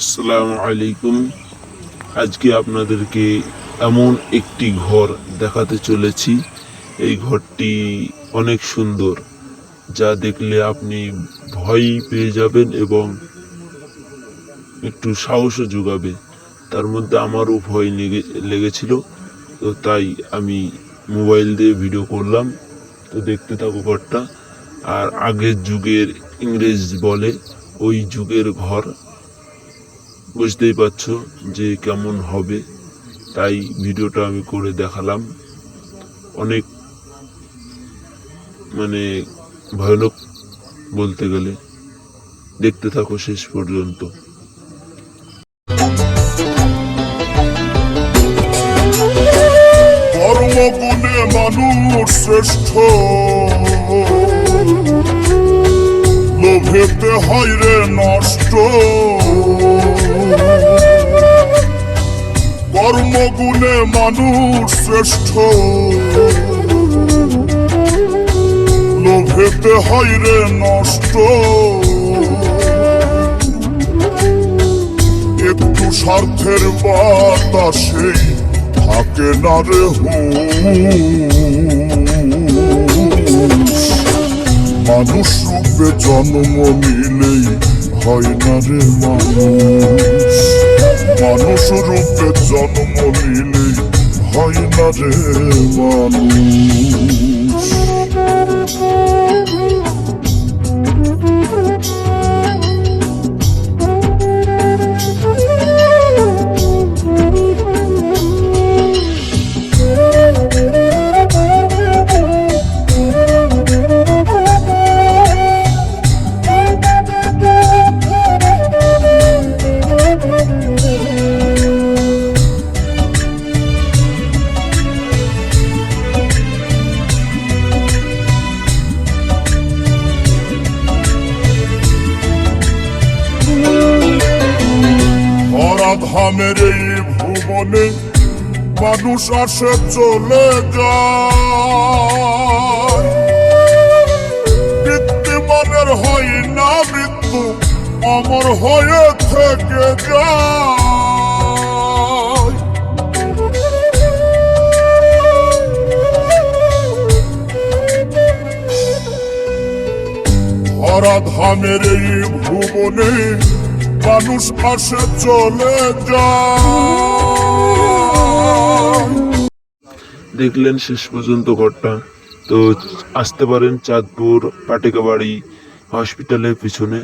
আসসালামু আলাইকুম। আজকে আপনাদেরকে এমন একটি ঘর দেখাতে চলেছি। এই ঘরটি অনেক সুন্দর, যা দেখলে আপনি ভয় পেয়ে যাবেন এবং একটু সাহসও যোগাবে। তার মধ্যে আমারও ভয় লেগে, লেগেছিল, তো তাই আমি মোবাইল দিয়ে ভিডিও করলাম। তো দেখতে থাকো ঘরটা। আর আগের যুগের ইংরেজ বলে ওই যুগের ঘর। বুঝতেই পারছ যে কেমন হবে, তাই ভিডিওটা আমি করে দেখালাম। অনেক মানে ভয়ানক বলতে গেলে। দেখতে থাকো শেষ পর্যন্ত। লোভেতে হয় রে নষ্ট। কর্মগুণে মানুষ শ্রেষ্ঠ। লোভেতে হয় রে নষ্ট। একটু স্বার্থের বাতাসেই থাকে না রে। মানুষ রূপে জন্ম নিলেই হয় না রে মানুষ। মানুষ রূপে জন্ম নিলেই হয় না রে মানুষ। অরাধামের এই ভুবনে মানুষ আসে চলে যায়। হয় না মৃত্যু, অমর হয়ে থেকে যায়। ধরাধামের এই ভুবনে মানুষ আসে চলে দেখলেন শেষ পর্যন্ত ঘরটা। তো আসতে পারেন চাঁদপুর পাটিকাবাড়ি হসপিটালের পিছনে।